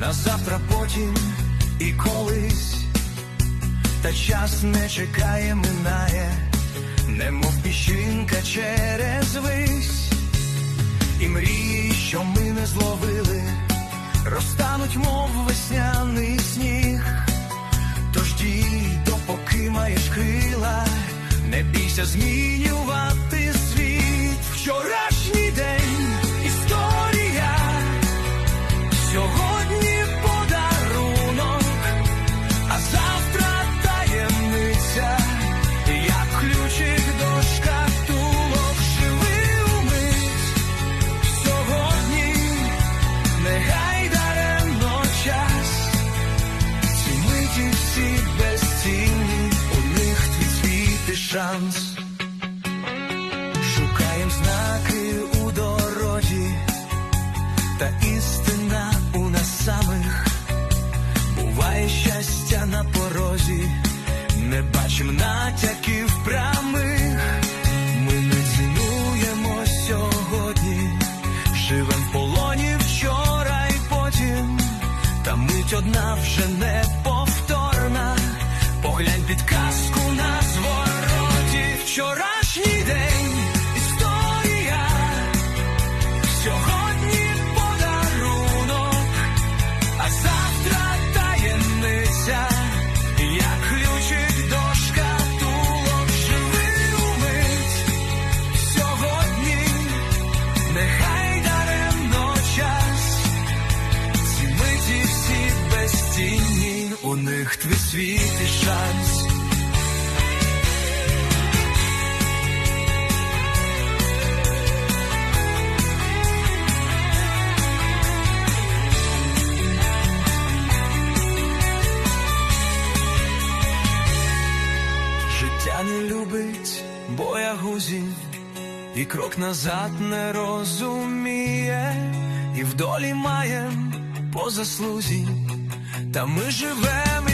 на завтра потім і колись, та час не чекає, минає, немов піщинка через вись, і мрії, що ми не зловили, розтануть, мов весняний сніг. Тож дій, допоки маєш крила, не бійся змінювати шанс. Шукаєм знаки у дорозі, та істина у нас самих. Буває щастя на порозі, не бачим натяків прямих. Ми не цінуємо сьогодні, живем в полоні вчора і потім. Та мить одна вже не повторна. Поглянь підказку на них твій світ і шанс. Життя не любить боягузів, і крок назад не розуміє, і в долі маєм по заслузі, та ми живем і все